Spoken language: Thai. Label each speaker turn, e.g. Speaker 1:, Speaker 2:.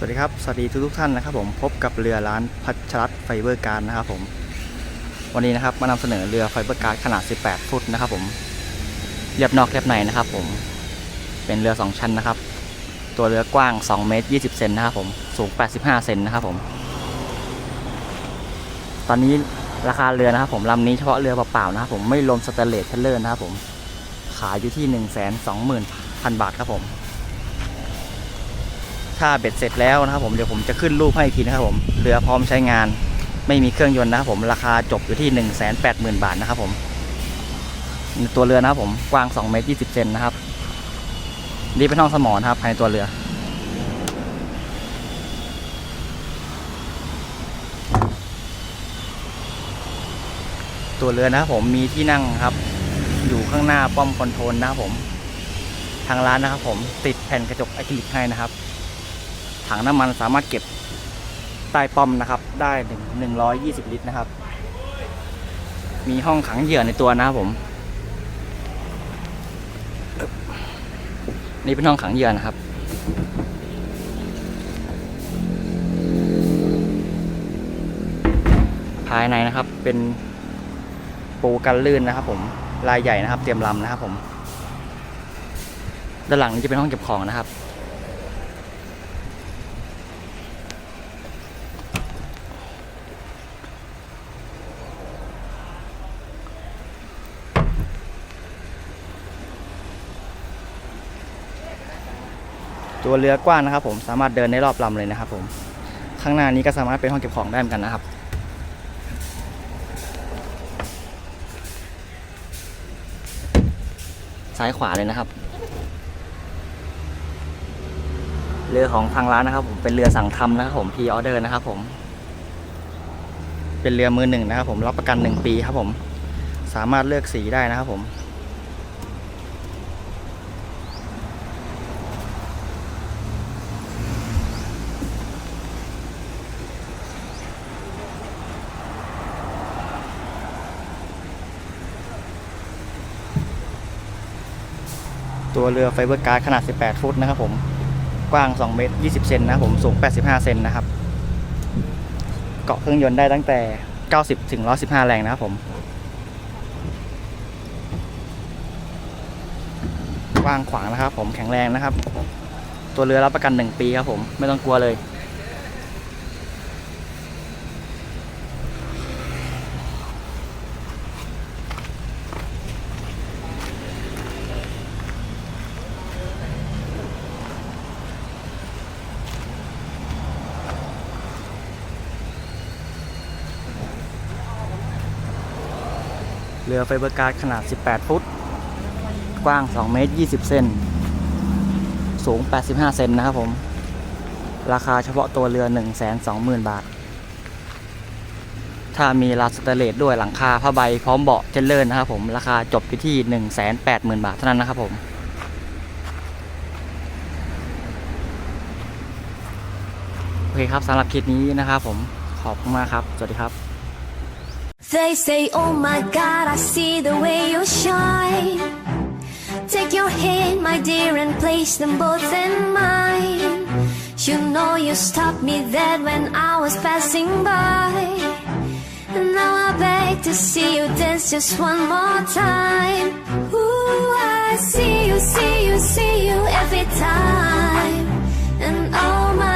Speaker 1: สวัสดีครับ สวัสดีทุกทุกท่านนะครับผมพบกับเรือร้านพัชรัตไฟเบอร์การดนะครับผมวันนี้นะครับมานำเสนอเรือไฟเบอร์การดขนาด 18 ฟุตนะครับผมเรียบนอกเรียบในนะครับผมเป็นเรือ 2 ชั้นนะครับ ตัวเรือกว้าง 2 เมตร 20 เซนนะครับผมสูง 85 เซนนะครับผม ตอนนี้ราคาเรือนะครับผมลำนี้เฉพาะเรือเปล่าๆนะครับผมไม่รวมสเตนเลสเทเลอร์นะครับผมขายอยู่ที่ 1 2 0 0 0 0 บาทครับผม ถ้าเบ็ดเสร็จแล้วนะครับผมเดี๋ยวผมจะขึ้นรูปให้อีกทีนะครับผมเรือพร้อมใช้งานไม่มีเครื่องยนต์นะครับผมราคาจบอยู่ที่ 1 8 0 0 0 0 บาทนะครับผมตัวเรือนะครับผมกว้าง2เมตร20เซนนะครับนี่เป็นห้องสมอนครับภายในตัวเรือ ตัวเรือนะครับผมมีที่นั่งครับ อยู่ข้างหน้าป้อมคอนโทรลนะครับผมทางร้านนะครับผมติดแผ่นกระจกอะคริลิกให้นะครับ ถังน้ำมันสามารถเก็บใต้ป้อมนะครับ ได้หนึ่งหนึ่งร้อยยี่สิบลิตรนะครับ มีห้องขังเหยื่อในตัวนะครับผม นี่เป็นห้องขังเหยื่อนะครับภายในนะครับเป็นปูกันลื่นนะครับ ผมลายใหญ่นะครับ เตรียมลำนะครับ ผม ด้านหลังนี้จะเป็นห้องเก็บของนะครับ ตัวเรือกว้างนะครับ ผมสามารถเดินได้รอบลำเลยนะครับ ผมข้างหน้านี้ก็สามารถเป็นห้องเก็บของได้เหมือนกันนะครับ ซ้ายขวาเลยนะครับ เรือของทางร้านนะครับ ผมเป็นเรือสั่งทำนะครับ ผมพีออเดอร์นะครับ ผม เป็นเรือมือหนึ่งนะครับ ผมรับประกันหนึ่งปีครับ ผม สามารถเลือกสีได้นะครับ ผม ตัวเรือไฟเบอร์การ์ดขนาด 18 ฟุตนะครับผมกว้าง 2 เมตร 20 เซนนะครับผมสูง 85 เซนนะครับ เกาะเครื่องยนต์ได้ตั้งแต่ 90 ถึง 115 แรงนะครับผมกว้างขวางนะครับผมแข็งแรงนะครับ ตัวเรือรับประกัน 1 ปีครับผมไม่ต้องกลัวเลย เรือไฟเบอร์การ์ดขนาด 18 ฟุต กว้าง 2 เมตร 20 เซน สูง 85 เซนนะครับผม ราคาเฉพาะตัวเรือ 120,000 บาท ถ้ามีลาสเตเลตด้วยหลังคาผ้าใบพร้อมเบาะเทเลอร์นะครับผม ราคาจบอยู่ที่ 180,000 บาทเท่านั้นนะครับผมโอเคครับสำหรับคลิปนี้นะครับผมขอบคุณมากครับ สวัสดีครับ
Speaker 2: They say, Oh my God, I see the way you shine. Take your hand, my dear, and place them both in mine. You know you stopped me dead when I was passing by. And now I beg to see you dance just one more time. Ooh, I see you, see you, see you every time.